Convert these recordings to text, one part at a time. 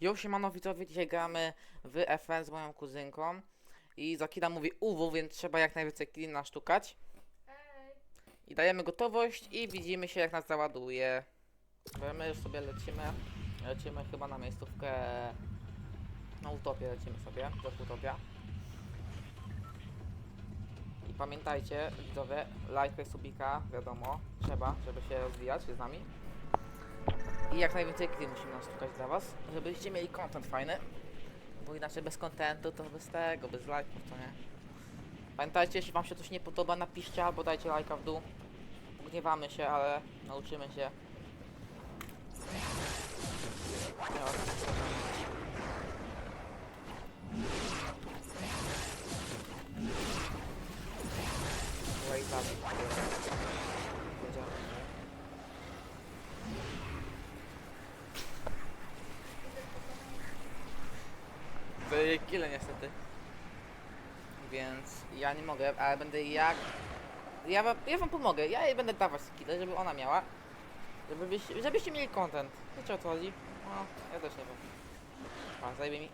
Jo, siemano widzowie, dzisiaj gramy w FN z moją kuzynką. I Zakida mówi UW, więc trzeba jak najwięcej killi nasztukać. I dajemy gotowość i widzimy się jak nas załaduje. My już sobie lecimy, lecimy chyba na miejscówkę na Utopię lecimy sobie, do Utopia. I pamiętajcie widzowie, lajkę, subika, wiadomo, trzeba, żeby się rozwijać z nami i jak najwięcej kli musimy nasztukać dla was, żebyście mieli content fajny. Bo inaczej bez kontentu to bez tego, bez lajków to nie. Pamiętajcie, jeśli wam się coś nie podoba, napiszcie albo dajcie lajka w dół. Gniewamy się, ale nauczymy się. kile niestety. Więc ja nie mogę, ale będę jak... Ja wam, ja wam pomogę, ja jej będę dawać skille, żeby ona miała. Żeby byście, żebyście mieli content. Wiecie o co chodzi? No, ja też nie wiem. A, zajmie mi.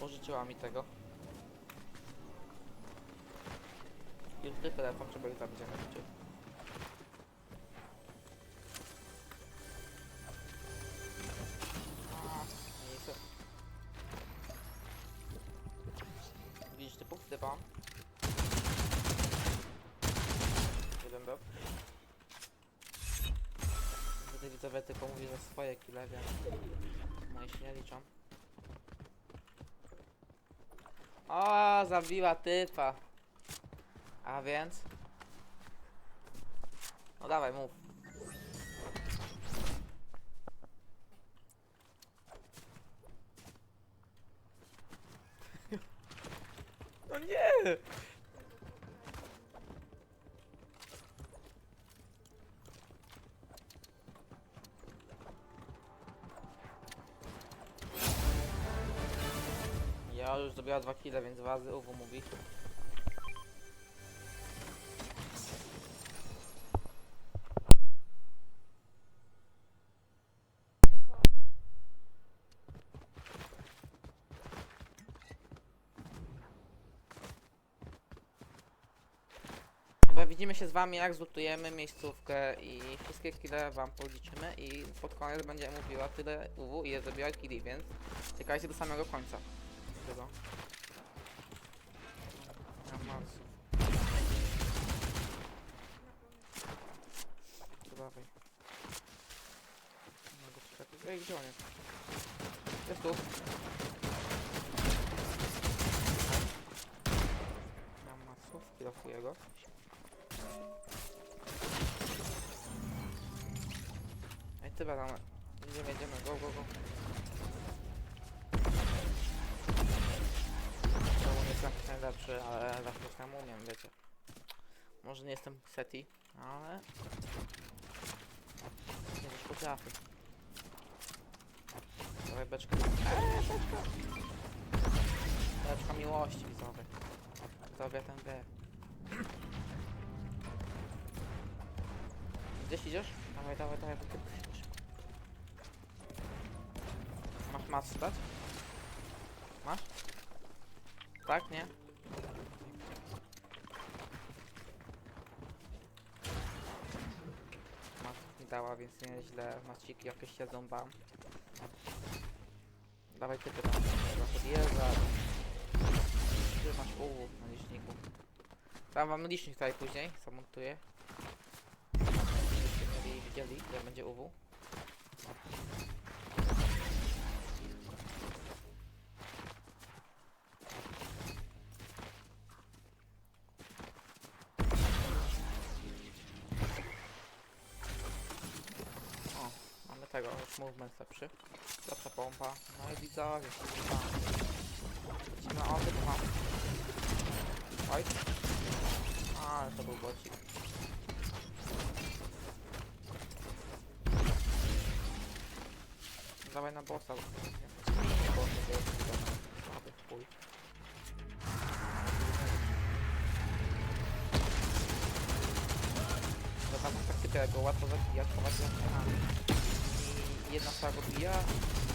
Pożyczyła mi tego. Już tylko telefon trzeba i tam gdzie Widzowie tylko mówi, że swoje kile, więc moje się nie liczą. O, zabiła typa. A więc? No dawaj, mów. No nie! Zrobiła dwa kile, więc wazy UW mówi. Chyba widzimy się z wami jak zlutujemy miejscówkę i wszystkie kile wam policzymy i pod koniec będzie mówiła tyle UW ile zrobiła kili, więc czekajcie do samego końca. Ja mam To dawaj. Mogę przeskakiwać. Ej, gdzie on jest? Jest tu. Mam masów, kilofuję go. Ej, ty badamy. Idziemy, idziemy, go, go, go. Jestem najlepszy, ale zawsze tam umiem, wiecie. Może nie jestem seti, ale... Nie też potrafię. Dawaj beczkę. Eee, beczka! Beczka miłości, widzowie. Kto wie, ten wie. Gdzieś idziesz? Dawaj, dawaj, dawaj, ty szybko. Masz mas dać? Masz? Tak, nie? Mas mi dała, więc nie źle. Maciki jakieś siedzą bam. Dawaj ty pytam. Podjeżdża. Ty masz ułów na liczniku. Dam wam licznik tutaj później, zamontuję. Żebyście mieli widzieli, ile będzie UW. Tego, już movement lepszy. Lepsza pompa. No i widzowie, kurwa. Lecimy, o, mam. Oj. Ale to był bocik. Dawaj na bossa. Aby chuj. To taką taktykę, go łatwo zabijać, chować za ścianami. Jedna strzała go bija,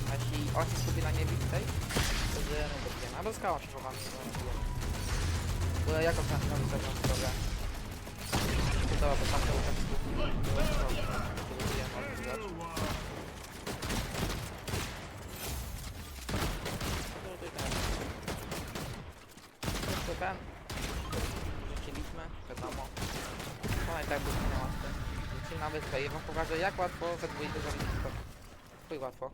a jeśli on się skupi na niebie tutaj, to że my go bijemy. Albo skałą się chowamy, to nie bijemy. Bo jako na tym zewnątrz drogę. To bo tam cały czas skupi, to jest to, to bijemy. No to tak. To ten. Rzuciliśmy, wiadomo. No i tak był nie łatwy. Wrócimy na wyspę i wam pokażę jak łatwo we dwójkę zabić to. Chuj łatwo.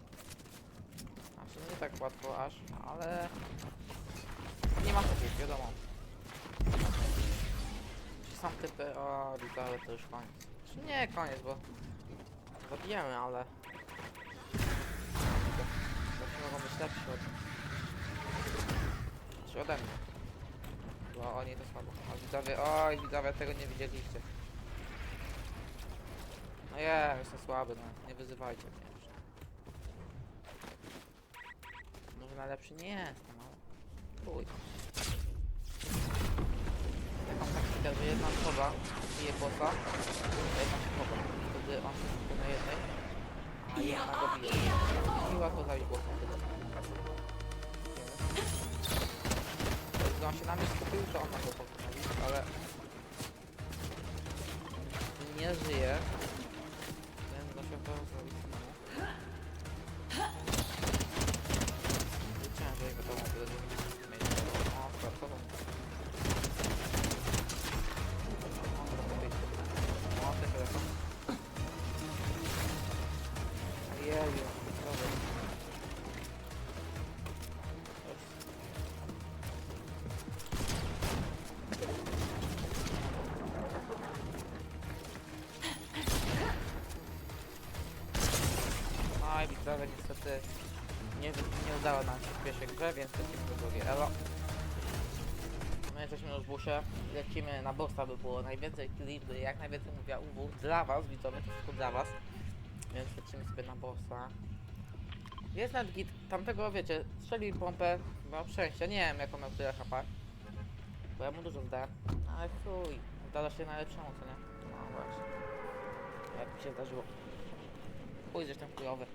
Znaczy nie tak łatwo aż, ale... Nie ma typów, wiadomo. Czy są typy? O, ale to już koniec. Czy nie koniec, bo... Zabijemy, ale... Zawsze mogą być lepsi od... Czy ode mnie. Bo oni to słabo. O widzowie, oj widzowie, tego nie widzieliście. No ja jestem słaby, no. Nie wyzywajcie mnie już. Może najlepszy nie jestem, ale... Chuj. Jak mam taktykę, że jedna osoba bije bossa, a jedna się chowa. Wtedy on się skupia na jednej, a jedna go bije. I łatwo zabić bossa wtedy. Gdy on się na mnie skupił, to on na go pokonał, ale... Nie żyje. Widzowie, niestety nie, nie udało nam się w pierwszej grze, więc lecimy do drugiej elo. My jesteśmy już w busie, lecimy na bossa, by było najwięcej liczby, jak najwięcej mówiła UW dla was, widzowie, to wszystko dla was. Więc lecimy sobie na bossa. Jest nawet git, tamtego wiecie, strzelił pompę, miał szczęście, nie wiem jaką miał tyle HP. Bo ja mu dużo zdałem, ale chuj, zdarza się najlepszemu, co nie? No właśnie. Jak mi się zdarzyło. Chuj, zresztą chujowy.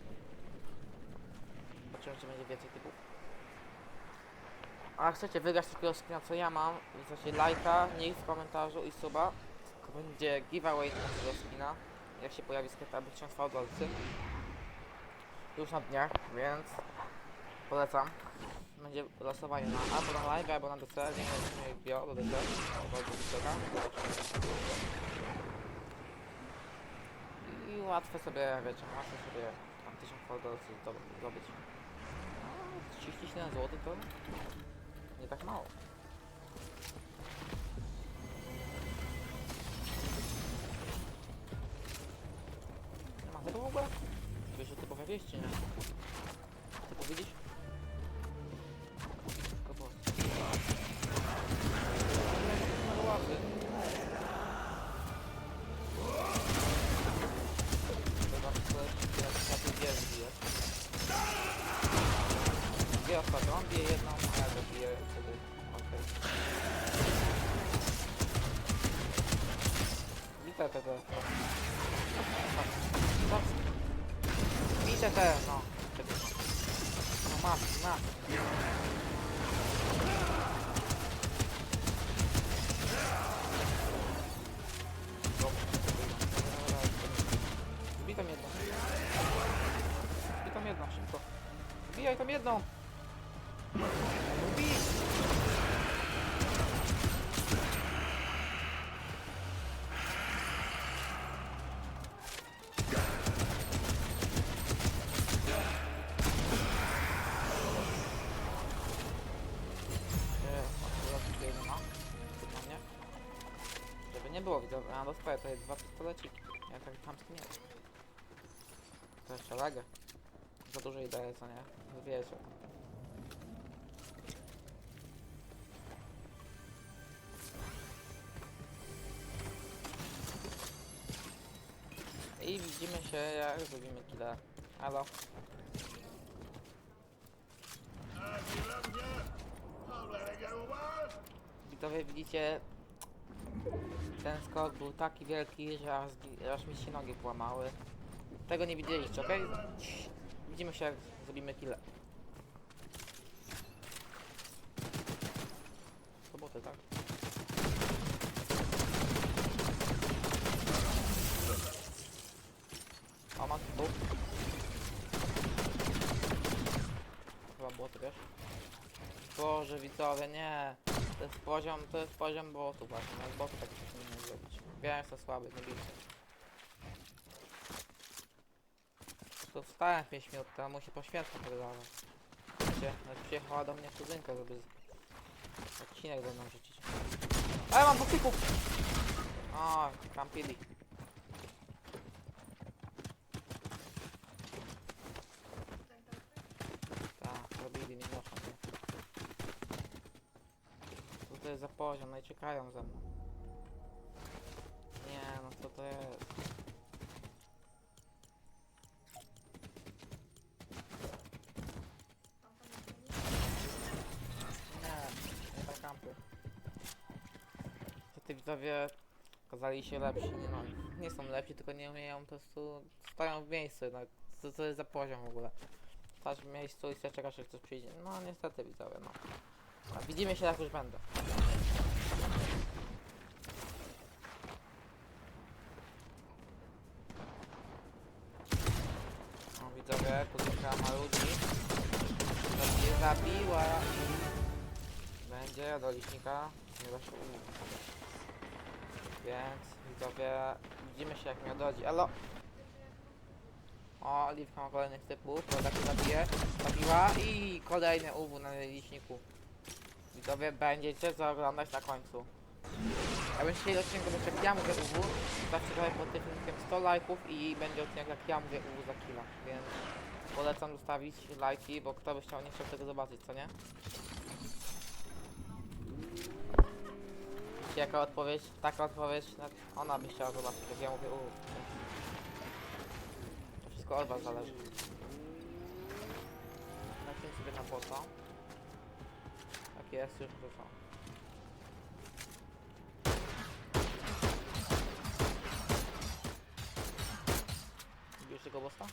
Zobaczymy, czy będzie więcej typów. A chcecie wygrać takiego skina, co ja mam, wystarczy lajka, nick w komentarzu i suba. To będzie giveaway na tego skina, jak się pojawi sklep, aby ksiądz fałdolcy. Już na dniach, więc polecam. Będzie losowanie na albo na live, albo na DC, nie wiem, jak bio do DC, albo do DC. I łatwe sobie, wiecie, łatwo sobie tam 1000 fałdolców zdobyć. No, 37 zł to nie tak mało. Nie ma tego w ogóle? Wiesz, że ty powiedzieć, czy nie? Ty powiedzieć? Widzę te te. Widzę te, no. Czekaj. Było widzowie, a dostaję tutaj dwa pistoleciki. Ja tak chamski nie. To jeszcze legę. Za dużo jej daje, co nie? Wiecie. I widzimy się jak zrobimy killa. Halo. Widzowie widzicie ten skok był taki wielki, że aż, aż mi się nogi połamały. Tego nie widzieliście, okej? Widzimy się jak zrobimy killę. Soboty, tak? O, mam tu. Chyba było to, wiesz? Boże, widzowie, nie. To jest poziom, to jest poziom botu właśnie. No, botu tak się nie powinno zrobić. Wiem, jestem słaby, nie bijcie. To wstałem 5 minut temu, się poświęcam wydawać. Wiecie, nawet przyjechała do mnie kuzynka, żeby z- odcinek ze mną rzucić. A ja mam pokików! O, kampili. Tak, robili, nie noszą mnie. Co to jest za poziom? No i czekają ze mną. Nie, no co to jest? Nie, nie tak kampy. Co ty widzowie okazali się lepsi, nie, no, nie są lepsi, tylko nie umieją po prostu, stoją w miejscu, no, co to jest za poziom w ogóle. Stać w miejscu i sobie czekasz, że ktoś przyjdzie. No niestety widzowie, no. A widzimy się jak już będę. No widzowie, kuzynka ma ludzi. Będzie zabiła i będzie do licznika nie da się. Więc widzowie, widzimy się jak mi odrodzi. Elo! O, Oliwka ma kolejnych typów, woda się zabije, zabiła i kolejny UW na liczniku. Widzowie, będziecie co oglądać na końcu. Ja bym chcieli odcinek, bo jak ja mówię UW, zawsze pod tym filmikiem 100 lajków i będzie odcinek jak ja mówię UW za killa, więc polecam zostawić lajki, bo kto by chciał, nie chciał tego zobaczyć, co nie? Jaka odpowiedź? Taka odpowiedź, na- ona by chciała zobaczyć, jak ja mówię UW. To wszystko od was zależy. Lecimy sobie na bossa. Jest, już wrzucam. Widzisz tego bossa?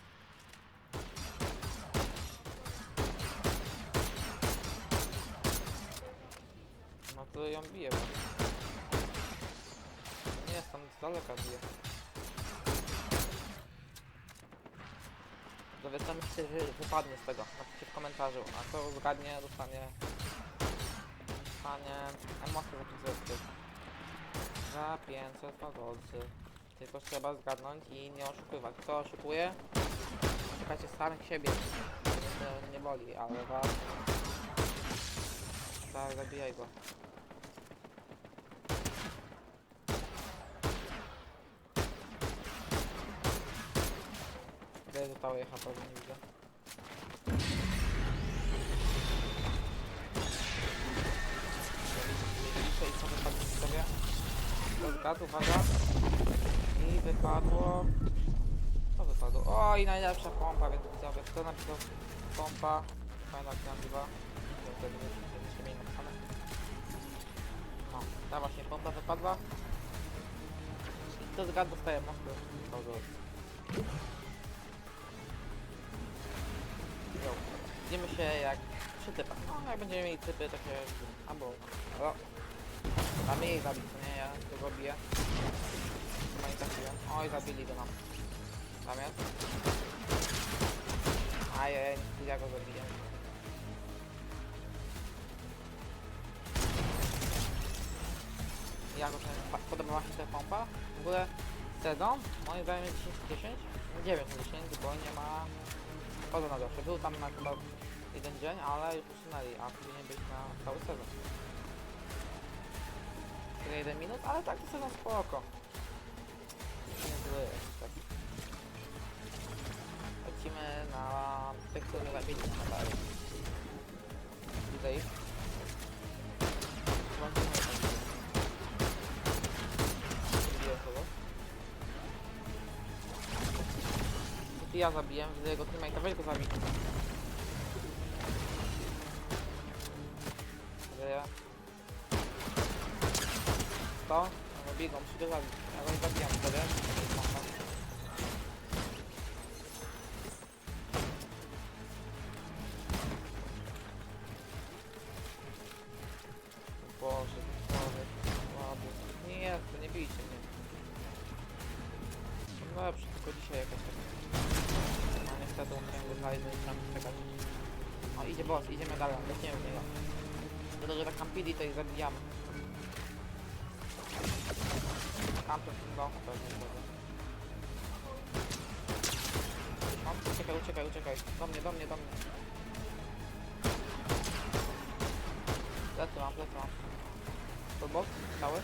No to ją bije właśnie. Nie jest tam z daleka bije. Dowie co myślicie, że wypadnie z tego? Napiszcie w komentarzu. A kto zgadnie, dostanie... Dostanie emocje za 500 zł. Za 500 fagolcy. Tylko trzeba zgadnąć i nie oszukiwać. Kto oszukuje? Szukacie samych siebie. Nie, nie boli, ale was... Tak, zabijaj go. Gdzie zostało je HP, bo nie widzę. To zgadł, uwaga. I wypadło... Co wypadło? O, i najlepsza pompa, więc widzowie, kto napisał pompa? Fajna jak nazywa. To. No, ta właśnie pompa wypadła. I kto zgadł, dostaje. Jo. Widzimy się jak przy typach. No, jak będziemy mieli typy takie... Albo... O. Mamy jej zabić, go. Chyba nie trafiłem. Oj, zabili go nam. Tam jest. Ajej, ja go zabiję. Jak oceniam? Pa- Podoba wam się ta pompa? W ogóle sezon, moim zdaniem jest 10 z 10. 9 z 10, bo nie ma chodu na zawsze. Był tam na chyba jeden dzień, ale już usunęli, a powinien być na cały sezon. Tyle 1 minut, ale tak to sezon spoko. Nie zły jest taki. Lecimy na tych, którzy niż na. Widzę ich. Włączymy. Zabiję. I ja zabiłem, widzę jego teammate'a, weź go zabij. Żyje. To? No biegą, muszę go zabić. Ja go nie zabijam wtedy. Kampion w tym domu pewnie będzie. No, uciekaj, uciekaj, uciekaj. Do mnie, do mnie, do mnie. Plecy mam, plecy mam. To boss? Cały?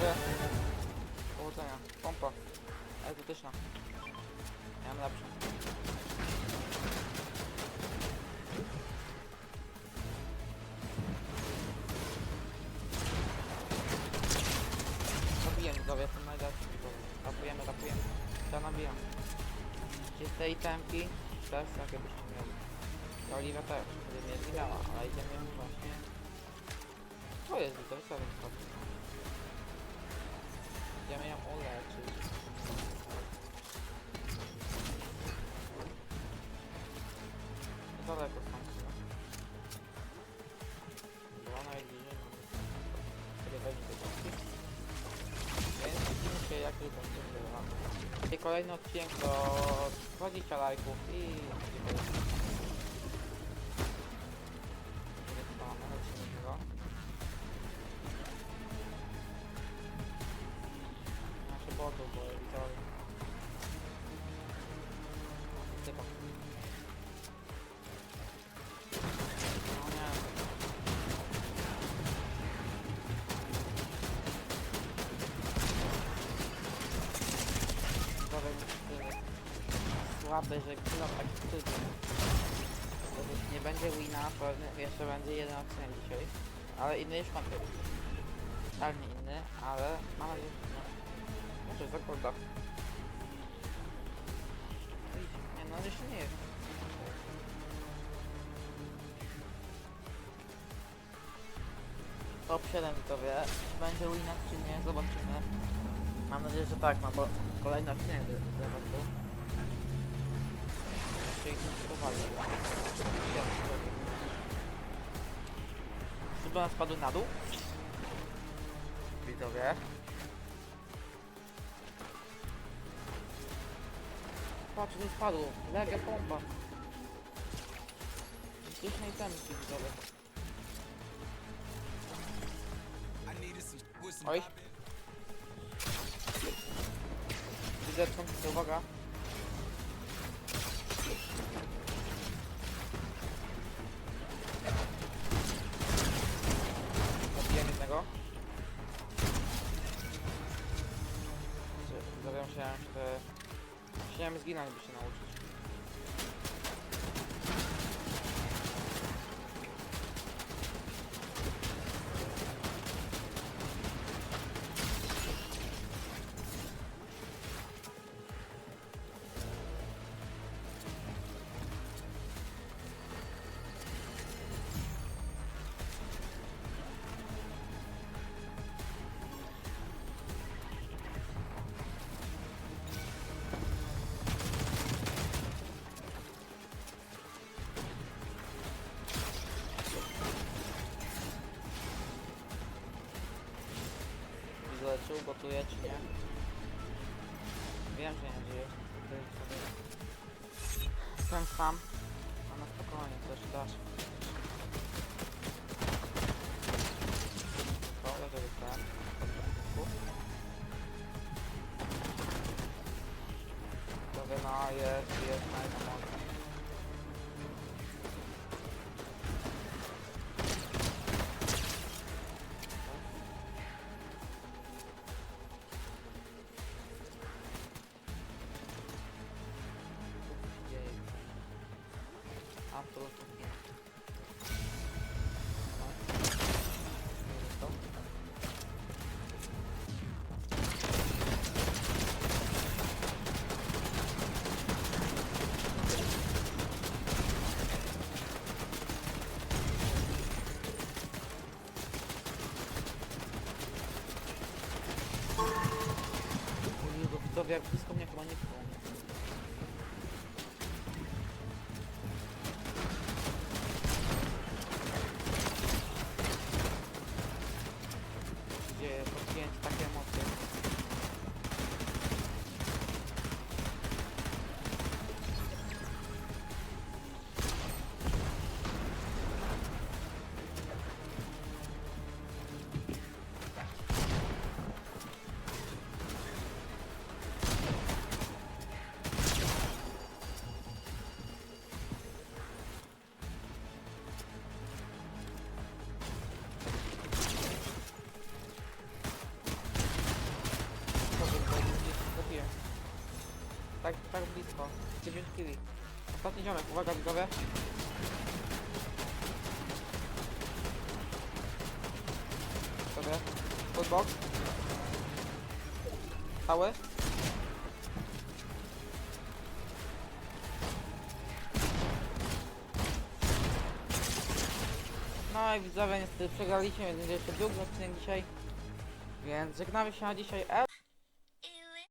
Dobra. Powodzenia. Pompa. Egzotyczna. Mam lepszą. Zabiję widzowie, jestem najlepszy. Tapujemy, tapujemy. Ja nabijam. Czyste itemki, też jakie byśmy mieli. To Oliwia też, żeby mnie zginęła, ale idziemy ją właśnie... Co jest widzowie, co jest to? Idziemy ją uleczyć. Daleko są chyba. Bo ona jak bliżej mamy sobie weźmie te kostki. Więc widzimy się jak już To już nie będzie wina, pewnie jeszcze będzie jeden odcinek dzisiaj. Ale inny już był. Totalnie inny, ale mam nadzieję, że nie. Może zakorda. Nie no, jeszcze nie jest. Top 7 widzowie. Czy będzie wina czy nie, zobaczymy. Mam nadzieję, że tak, no bo kolejny odcinek był. Jeszcze ich nie spróbowali. Chyba spadł na dół. Widzowie. Patrz, nie spadł. Legia pompa. Gdzieś na itemki widzowie. Oj. Widzę członki, uwaga. きないんですね。czy czy nie. Wiem, że nie żyjesz. Jestem sam. A na spokojnie, coś dasz. Spokojnie, żeby ten. To wyna jest, tak. jest, najpierw. Jak blisko mnie chyba nie było. Blisko. 9 kili. Ostatni ziomek, uwaga widzowie. Sobie. Footbox. Cały. No i widzowie niestety przegraliśmy, więc jeszcze drugi odcinek dzisiaj. Więc żegnamy się na dzisiaj.